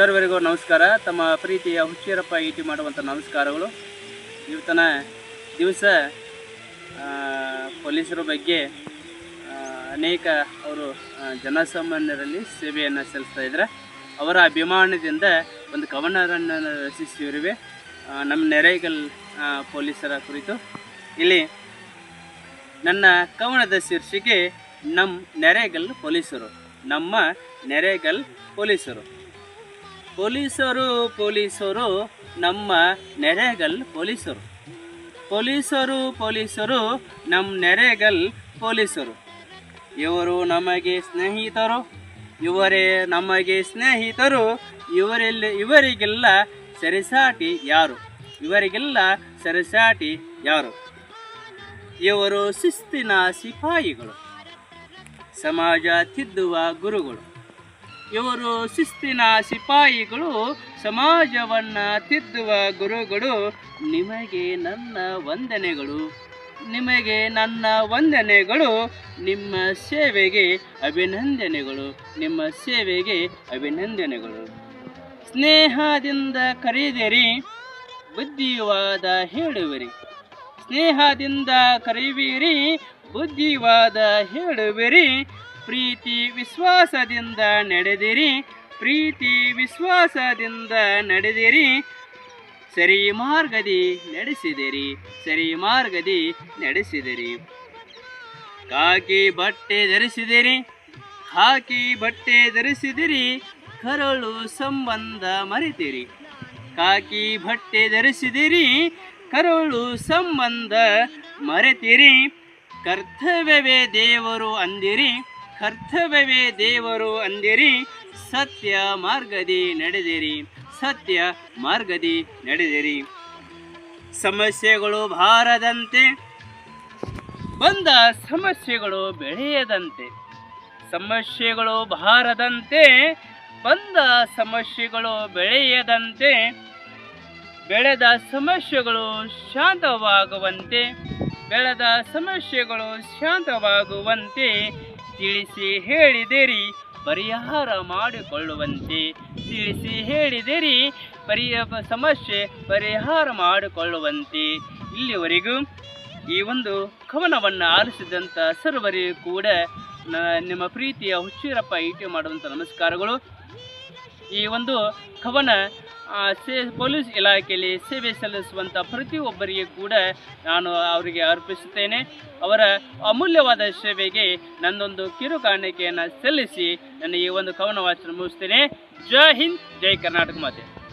ಸರ್ವರಿಗೂ ನಮಸ್ಕಾರ. ತಮ್ಮ ಪ್ರೀತಿಯ ಹುಚ್ಚೀರಪ್ಪ ಈಟಿ ಮಾಡುವಂಥ ನಮಸ್ಕಾರಗಳು. ಇವತ್ತನ ದಿವಸ ಪೊಲೀಸರ ಬಗ್ಗೆ ಅನೇಕ ಅವರು ಜನಸಾಮಾನ್ಯರಲ್ಲಿ ಸೇವೆಯನ್ನು ಸಲ್ಲಿಸ್ತಾ ಇದ್ದಾರೆ. ಅವರ ಅಭಿಮಾನದಿಂದ ಒಂದು ಕವನರನ್ನು ರಚಿಸಿರುವೆ. ನಮ್ಮ ನೆರೆಗಲ್ ಪೊಲೀಸರ ಕುರಿತು. ಇಲ್ಲಿ ನನ್ನ ಕವನದ ಶೀರ್ಷಿಕೆ ನಮ್ಮ ನೆರೆಗಲ್ ಪೊಲೀಸರು. ನಮ್ಮ ನೆರೆಗಲ್ ಪೊಲೀಸರು. ಪೊಲೀಸರು ಪೊಲೀಸರು, ನಮ್ಮ ನೆರೆಗಲ್ ಪೊಲೀಸರು. ಪೊಲೀಸರು ಪೊಲೀಸರು ನಮ್ಮ ನೆರೆಗಲ್ ಪೊಲೀಸರು. ಇವರು ನಮಗೆ ಸ್ನೇಹಿತರು, ಇವರೇ ನಮಗೆ ಸ್ನೇಹಿತರು, ಇವರೆಲ್ಲ, ಇವರಿಗೆಲ್ಲ ಸರಿಸಾಟಿ ಯಾರು? ಇವರಿಗೆಲ್ಲ ಸರಿಸಾಟಿ ಯಾರು? ಇವರು ಶಿಸ್ತಿನ ಸಿಪಾಯಿಗಳು. ಸಮಾಜ ತಿದ್ದುವ ಗುರುಗಳು. ಇವರು ಶಿಸ್ತಿನ ಸಿಪಾಯಿಗಳು, ಸಮಾಜವನ್ನು ತಿದ್ದುವ ಗುರುಗಳು, ನಿಮಗೆ ನನ್ನ ವಂದನೆಗಳು. ನಿಮಗೆ ನನ್ನ ವಂದನೆಗಳು, ನಿಮ್ಮ ಸೇವೆಗೆ ಅಭಿನಂದನೆಗಳು. ನಿಮ್ಮ ಸೇವೆಗೆ ಅಭಿನಂದನೆಗಳು. ಸ್ನೇಹದಿಂದ ಕರೆದಿರಿ ಬುದ್ಧಿವಾದ ಹೇಳುವಿರಿ. ಸ್ನೇಹದಿಂದ ಕರೆಯುವಿರಿ, ಬುದ್ಧಿವಾದ ಹೇಳುವಿರಿ. ಪ್ರೀತಿ ವಿಶ್ವಾಸದಿಂದ ನಡೆದಿರಿ, ಪ್ರೀತಿ ವಿಶ್ವಾಸದಿಂದ ನಡೆದಿರಿ. ಸರಿ ಮಾರ್ಗದಿ ನಡೆಸಿದಿರಿ, ಸರಿ ಮಾರ್ಗದಿ ನಡೆಸಿದಿರಿ. ಕಾಕಿ ಬಟ್ಟೆ ಧರಿಸಿದಿರಿ ಹಾಕಿ ಬಟ್ಟೆ ಧರಿಸಿದಿರಿ, ಕರಳು ಸಂಬಂಧ ಮರೆತಿರಿ. ಕಾಕಿ ಬಟ್ಟೆ ಧರಿಸಿದಿರಿ, ಕರುಳು ಸಂಬಂಧ ಮರೆತಿರಿ. ಕರ್ತವ್ಯವೇ ದೇವರು ಅಂದಿರಿ ಕರ್ತವ್ಯವೇ ದೇವರು ಅಂದಿರಿ, ಸತ್ಯ ಮಾರ್ಗದಿ ನಡೆದಿರಿ, ಸತ್ಯ ಮಾರ್ಗದಿ ನಡೆದಿರಿ. ಸಮಸ್ಯೆಗಳು ಬಾರದಂತೆ, ಬಂದ ಸಮಸ್ಯೆಗಳು ಬೆಳೆಯದಂತೆ. ಸಮಸ್ಯೆಗಳು ಬಾರದಂತೆ, ಬಂದ ಸಮಸ್ಯೆಗಳು ಬೆಳೆಯದಂತೆ. ಬೆಳೆದ ಸಮಸ್ಯೆಗಳು ಶಾಂತವಾಗುವಂತೆ, ಬೆಳೆದ ಸಮಸ್ಯೆಗಳು ಶಾಂತವಾಗುವಂತೆ. ತಿಳಿಸಿ ಹೇಳಿದಿರಿ, ಪರಿಹಾರ ಮಾಡಿಕೊಳ್ಳುವಂತೆ ತಿಳಿಸಿ ಹೇಳಿದಿರಿ ಪರಿ ಸಮಸ್ಯೆ ಪರಿಹಾರ ಮಾಡಿಕೊಳ್ಳುವಂತೆ. ಇಲ್ಲಿವರೆಗೂ ಈ ಒಂದು ಕವನವನ್ನು ಆಲಿಸಿದಂಥ ಸರ್ವರಿಗೂ ಕೂಡ ನಿಮ್ಮ ಪ್ರೀತಿಯ ಹುಚ್ಚೀರಪ್ಪ ಈಟಿ ಮಾಡುವಂಥ ನಮಸ್ಕಾರಗಳು. ಈ ಒಂದು ಕವನ ಸೇ, ಪೊಲೀಸ್ ಇಲಾಖೆಯಲ್ಲಿ ಸೇವೆ ಸಲ್ಲಿಸುವಂಥ ಪ್ರತಿಯೊಬ್ಬರಿಗೆ ಕೂಡ ನಾನು ಅವರಿಗೆ ಅರ್ಪಿಸುತ್ತೇನೆ. ಅವರ ಅಮೂಲ್ಯವಾದ ಸೇವೆಗೆ ನನ್ನೊಂದು ಕಿರು ಕಾಣಿಕೆಯನ್ನು ಸಲ್ಲಿಸಿ ನನ್ನ ಈ ಒಂದು ಕವನ ವಾಚನ ಮುಗಿಸ್ತೇನೆ. ಜೈ ಹಿಂದ್, ಜೈ ಕರ್ನಾಟಕ ಮಾತೆ.